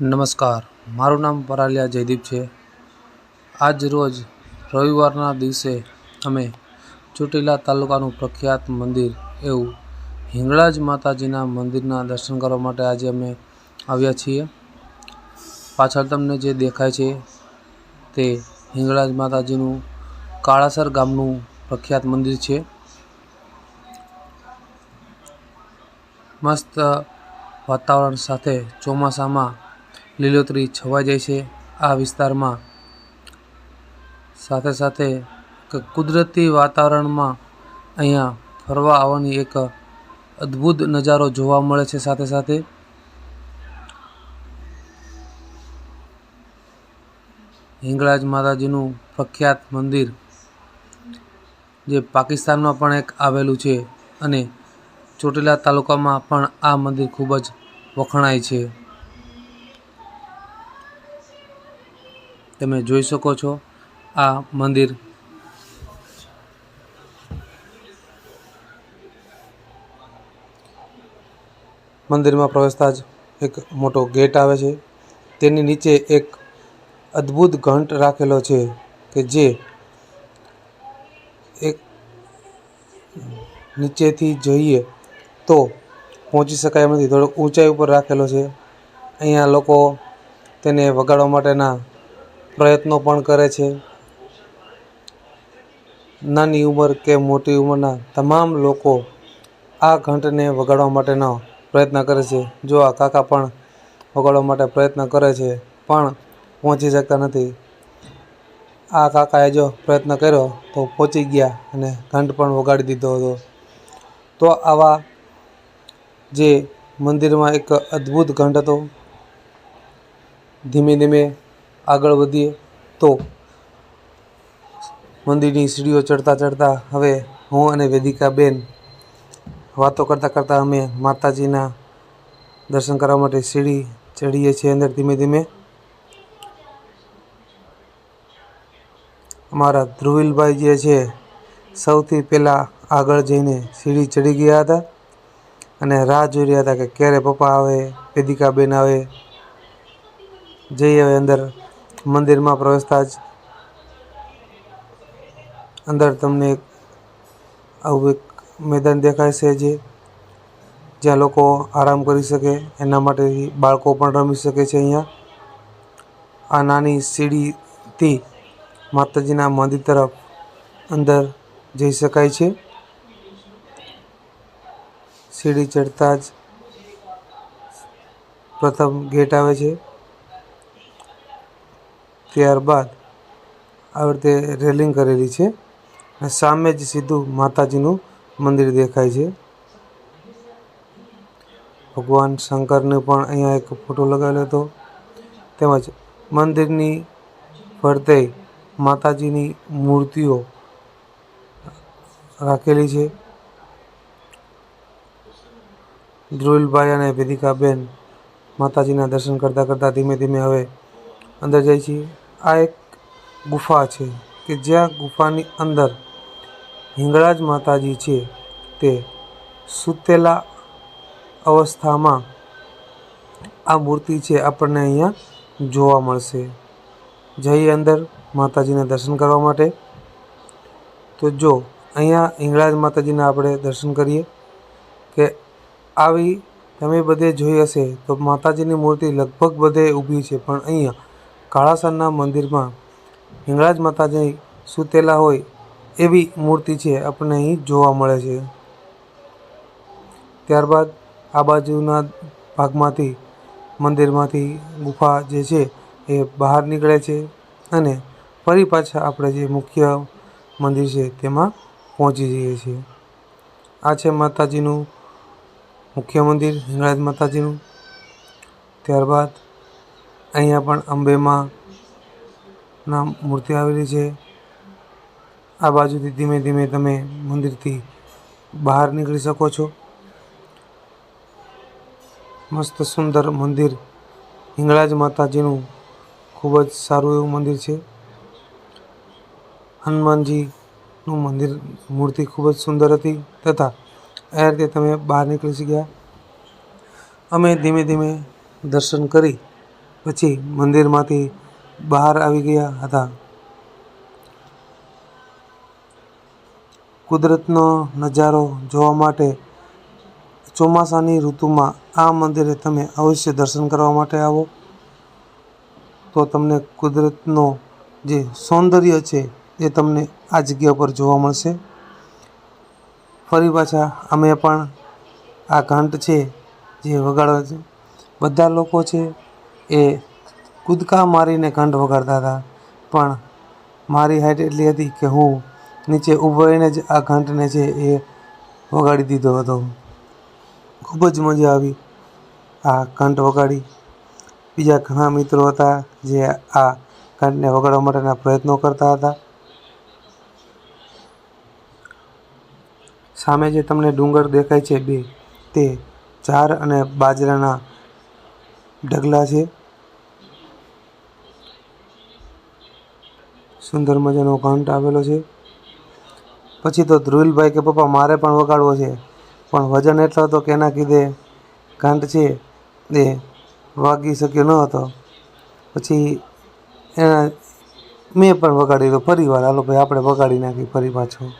નમસ્કાર. મારું નામ પરાલિયા જયદીપ છે. આજ રોજ રવિવારના દિવસે અમે ચોટીલા તાલુકાનું પ્રખ્યાત મંદિર એવું હિંગળાજ માતાજીના મંદિરના દર્શન કરવા માટે આજે અમે આવ્યા છીએ. પાછળ તમને જે દેખાય છે તે હિંગળાજ માતાજીનું કાળાસર ગામનું પ્રખ્યાત મંદિર છે. મસ્ત વાતાવરણ સાથે ચોમાસામાં લીલોતરી છવાઈ જાય છે આ વિસ્તારમાં. સાથે સાથે કુદરતી વાતાવરણમાં અહીંયા ફરવા આવવાની એક અદ્ભુત નજારો જોવા મળે છે સાથે સાથે. હિંગળાજ માતાજીનું પ્રખ્યાત મંદિર, જે પાકિસ્તાનમાં પણ એક આવેલું છે અને ચોટીલા તાલુકામાં પણ આ મંદિર ખૂબ જ વખણાય છે. તમે જોઈ શકો છો આ મંદિર. મંદિરમાં પ્રવેશતા જ એક મોટો ગેટ આવે છે. તેની નીચે એક અદ્ભુત ઘંટ રાખેલો છે કે જે એક નીચેથી જોઈએ તો પહોંચી શકાય એમ નથી. થોડોક ઊંચાઈ ઉપર રાખેલો છે. અહીંયા લોકો તેને વગાડવા માટેના પ્રયત્નો પણ કરે છે. નાની ઉંમર કે મોટી ઉંમરના તમામ લોકો આ ઘંટને વગાડવા માટેનો પ્રયત્ન કરે છે. જો આ કાકા પણ વગાડવા માટે પ્રયત્ન કરે છે, પણ પહોંચી શકતા નથી. આ કાકાએ જો પ્રયત્ન કર્યો, તો પહોંચી ગયા અને ઘંટ પણ વગાડી દીધો હતો. તો આવા જે મંદિરમાં એક અદ્ભુત ઘંટ હતો. ધીમે ધીમે આગળ વધીએ તો મંદિરની સીડીઓ ચડતા ચડતા હવે હું અને વેદિકા બેન વાતો કરતાં કરતાં અમે માતાજીના દર્શન કરવા માટે સીડી ચડીએ છીએ અંદર ધીમે ધીમે. અમારા ધ્રુવિલભાઈ જે છે, સૌથી પહેલાં આગળ જઈને સીડી ચડી ગયા હતા અને રાહ જોઈ રહ્યા હતા કે ક્યારે પપ્પા આવે વેદિકા બેન આવે જઈએ હવે અંદર. મંદિરમાં પ્રવેશતા જ અંદર તમને એક આવું એક મેદાન દેખાય છે જે જ્યાં લોકો આરામ કરી શકે, એના માટે બાળકો પણ રમી શકે છે અહીંયા. આ નાની સીડીથી માતાજીના મંદિર તરફ અંદર જઈ શકાય છે. સીડી ચડતા જ પ્રથમ ગેટ આવે છે. ત્યારબાદ આવી રીતે રેલિંગ કરેલી છે અને સામે જ સીધું માતાજીનું મંદિર દેખાય છે. ભગવાન શંકરને પણ અહીંયા એક ફોટો લગાવેલો હતો. તેમજ મંદિરની ફરતે માતાજીની મૂર્તિઓ રાખેલી છે. ધ્રુવિલભાઈ અને વેદિકાબેન માતાજીના દર્શન કરતાં કરતાં ધીમે ધીમે હવે અંદર જાય છે. આ એક ગુફા છે કે જ્યાં ગુફાની અંદર હિંગળાજ માતાજી છે તે સૂતેલા અવસ્થામાં આ મૂર્તિ છે આપણને અહીંયા જોવા મળશે. જઈએ અંદર માતાજીના દર્શન કરવા માટે. તો જો અહીંયા હિંગળાજ માતાજીના આપણે દર્શન કરીએ કે આવી તમે બધે જોઈ હશે તો માતાજીની મૂર્તિ લગભગ બધે ઊભી છે પણ અહીંયા કાળાસરના મંદિરમાં હિંગળાજ માતાજી સૂતેલા હોય એવી મૂર્તિ છે આપણને અહીં જોવા મળે છે. ત્યારબાદ આ બાજુના ભાગમાંથી મંદિરમાંથી ગુફા જે છે એ બહાર નીકળે છે અને ફરી પાછા આપણે જે મુખ્ય મંદિર છે તેમાં પહોંચી જઈએ છીએ. આ છે માતાજીનું મુખ્ય મંદિર, હિંગળાજ માતાજીનું. ત્યારબાદ અહીંયા પણ અંબેમાં ના મૂર્તિ આવેલી છે. આ બાજુથી ધીમે ધીમે તમે મંદિરથી બહાર નીકળી શકો છો. મસ્ત સુંદર મંદિર હિંગળાજ માતાજીનું ખૂબ જ સારું એવું મંદિર છે. હનુમાનજીનું મંદિર મૂર્તિ ખૂબ જ સુંદર હતી તથા આ રીતે તમે બહાર નીકળી શક્યા. અમે ધીમે ધીમે દર્શન કરી પછી મંદિરમાંથી બહાર આવી ગયા હતા. કુદરતનો નજારો જોવા માટે ચોમાસાની ઋતુમાં આ મંદિરે તમે અવશ્ય દર્શન કરવા માટે આવો. તો તમને કુદરતનો જે સૌંદર્ય છે એ તમને આ જગ્યા પર જોવા મળશે. ફરી પાછા અમે પણ આ ઘંટ છે જે વગાડવા છે. બધા લોકો છે એ કૂદકા મારીને ઘંટ વગાડતા હતા. પણ મારી હાઈટ એટલી હતી કે હું નીચે ઊભો રહીને જ આ ઘંટને છે એ વગાડી દીધો હતો. ખૂબ જ મજા આવી આ ઘંટ વગાડી. બીજા ઘણા મિત્રો હતા જે આ ઘંટને વગાડવા માટેના પ્રયત્નો કરતા હતા. સામે જે તમને ડુંગર દેખાય છે બે, તે ચાર અને બાજરાના ઢગલા છે. સુંદર મજાનો ઘંટ આવેલો છે. પછી તો ધ્રુવિલભાઈ કે, પપ્પા, મારે પણ વગાડવો છે. પણ વજન એટલો હતો કે એના કીધે ઘંટ છે એ વાગી શક્યો ન હતો. પછી એના મેં પણ વગાડી દીધો ફરી વાર. હાલો ભાઈ, આપણે વગાડી નાખી ફરી પાછો.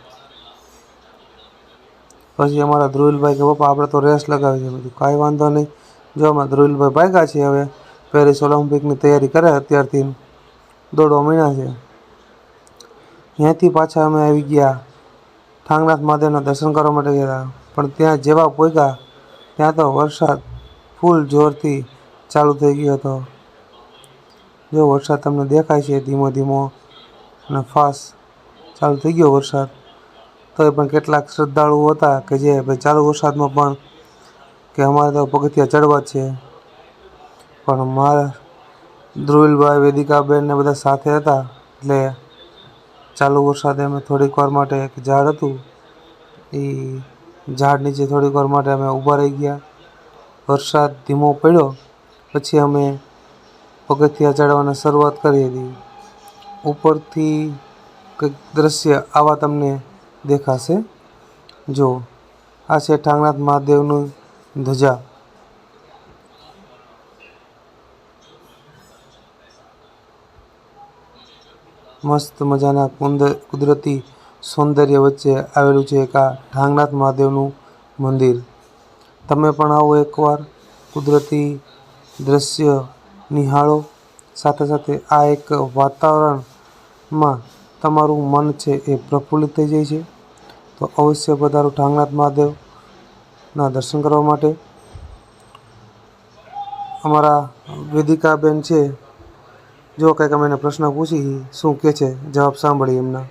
પછી અમારા ધ્રુવિલભાઈ કે, પપ્પા, આપણે તો રેસ લગાવી છે. બધું કાંઈ વાંધો નહીં. જો અમારા ધ્રુવિલભાઈ ભાગ્યા છે હવે. પેરિસ ઓલિમ્પિકની તૈયારી કરે અત્યારથી. દોડવા મહિના છે. ત્યાંથી પાછા અમે આવી ગયા. ઠાંગનાથ મહાદેવના દર્શન કરવા માટે ગયા પણ ત્યાં જેવા પહોંચ્યા ત્યાં તો વરસાદ ફૂલ જોરથી ચાલુ થઈ ગયો હતો. જો વરસાદ તમને દેખાય છે ધીમો ધીમો અને ફાસ્ટ ચાલુ થઈ ગયો વરસાદ, તોય પણ કેટલાક શ્રદ્ધાળુઓ હતા કે જે ભાઈ ચાલુ વરસાદમાં પણ કે અમારે તો પગથિયા ચડવા છે. પણ મારા ધ્રુવિલભાઈ, વેદિકાબેન ને બધા સાથે હતા. એટલે ચાલુ વરસાદે અમે થોડીક વાર માટે એક ઝાડ હતું. એ ઝાડ નીચે થોડીક વાર માટે અમે ઊભા રહી ગયા. વરસાદ ધીમો પડ્યો. પછી અમે પગથિયા ચડવાની શરૂઆત કરી હતી. ઉપરથી કંઈક દ્રશ્ય આવા તમને દેખાશે. જો, આ છે ઠાંગનાથ મહાદેવનું ધજા. મસ્ત મજાના કુંદ, કુદરતી સૌંદર્ય વચ્ચે આવેલું છે એક આ ઢાંગનાથ મહાદેવનું મંદિર. તમે પણ આવો એકવાર, કુદરતી દૃશ્ય નિહાળો. સાથે સાથે આ એક વાતાવરણમાં તમારું મન છે એ પ્રફુલ્લિત થઈ જાય છે. તો અવશ્ય પધારો ઢાંગનાથ મહાદેવના દર્શન કરવા માટે. અમારા વેદિકાબેન છે જો કંઈક અમે એને પ્રશ્ન પૂછી શું કહે છે? જવાબ સાંભળીએ એમના.